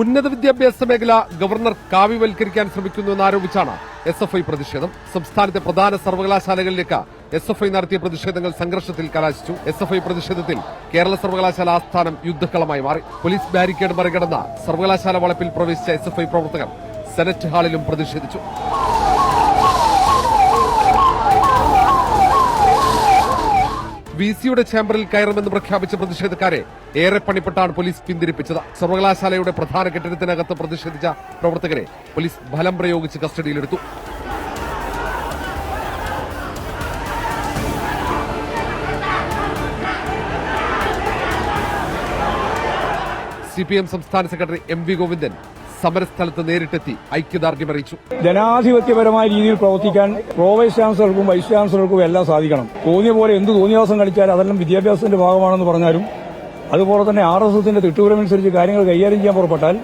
ഉന്നത വിദ്യാഭ്യാസ മേഖല ഗവർണർ കാവ്യവൽക്കരിക്കാൻ ശ്രമിക്കുന്നുവെന്ന് ആരോപിച്ചാണ് എസ് എഫ് ഐ പ്രതിഷേധം. സംസ്ഥാനത്തെ പ്രധാന സർവകലാശാലകളിലേക്ക് എസ് എഫ് ഐ നടത്തിയ പ്രതിഷേധങ്ങൾ സംഘർഷത്തിൽ കലാശിച്ചു. എസ് എഫ് ഐ പ്രതിഷേധത്തിൽ കേരള സർവകലാശാല ആസ്ഥാനം യുദ്ധക്കളമായി മാറി. പോലീസ് ബാരിക്കേഡ് മറികടന്ന സർവകലാശാല വളപ്പിൽ പ്രവേശിച്ച എസ് എഫ് ഐ പ്രവർത്തകർ സെനറ്റ് ഹാളിലും പ്രതിഷേധിച്ചു. വി സിയുടെ ചേംബറിൽ കയറുമെന്ന് പ്രഖ്യാപിച്ച പ്രതിഷേധക്കാരെ ഏറെ പണിപ്പെട്ടാണ് പോലീസ് പിന്തിരിപ്പിച്ചത്. സർവകലാശാലയുടെ പ്രധാന കെട്ടിടത്തിനകത്ത് പ്രതിഷേധിച്ച പ്രവർത്തകരെ പോലീസ് ബലം പ്രയോഗിച്ച് കസ്റ്റഡിയിലെടുത്തു. സി പി എം സംസ്ഥാന സെക്രട്ടറി എം വി ഗോവിന്ദൻ സമരസ്ഥലത്ത് നേരിട്ടെത്തി ഐക്യദാർഢ്യം അറിയിച്ചു. ജനാധിപത്യപരമായ രീതിയിൽ പ്രവർത്തിക്കാൻ പ്രോ വൈസ് ചാൻസലർക്കും വൈസ് ചാൻസലർക്കും എല്ലാം സാധിക്കണം. തോന്നിയ പോലെ എന്ത് തോന്നിയാസം കളിച്ചാൽ അതെല്ലാം വിദ്യാഭ്യാസത്തിന്റെ ഭാഗമാണെന്ന് പറഞ്ഞാലും അതുപോലെ തന്നെ ആർ എസ് എസിന്റെ തിട്ടൂരമനുസരിച്ച് കാര്യങ്ങൾ കൈകാര്യം ചെയ്യാൻ പുറപ്പെട്ടാൽ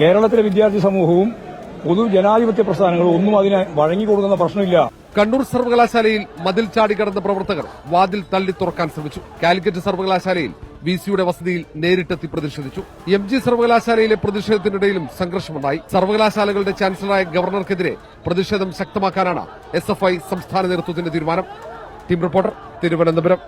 കേരളത്തിലെ വിദ്യാർത്ഥി സമൂഹവും പൊതു ജനാധിപത്യ പ്രസ്ഥാനങ്ങളും ഒന്നും അതിനെ വഴങ്ങിക്കൊടുക്കുന്ന പ്രശ്നമില്ല. കണ്ണൂർ സർവകലാശാലയിൽ മതിൽ ചാടി കടന്ന പ്രവർത്തകർ വാതിൽ തള്ളി തുറക്കാൻ ശ്രമിച്ചു. കാലിക്കറ്റ് സർവകലാശാലയിൽ വി സിയുടെ വസതിയിൽ നേരിട്ടെത്തി പ്രതിഷേധിച്ചു. എം ജി സർവകലാശാലയിലെ പ്രതിഷേധത്തിനിടയിലും സംഘർഷമുണ്ടായി. സർവകലാശാലകളുടെ ചാൻസലറായ ഗവർണർക്കെതിരെ പ്രതിഷേധം ശക്തമാക്കാനാണ് എസ് എഫ് ഐ സംസ്ഥാന നേതൃത്വത്തിന്റെ തീരുമാനം. Team reporter Thiruvananthapuram.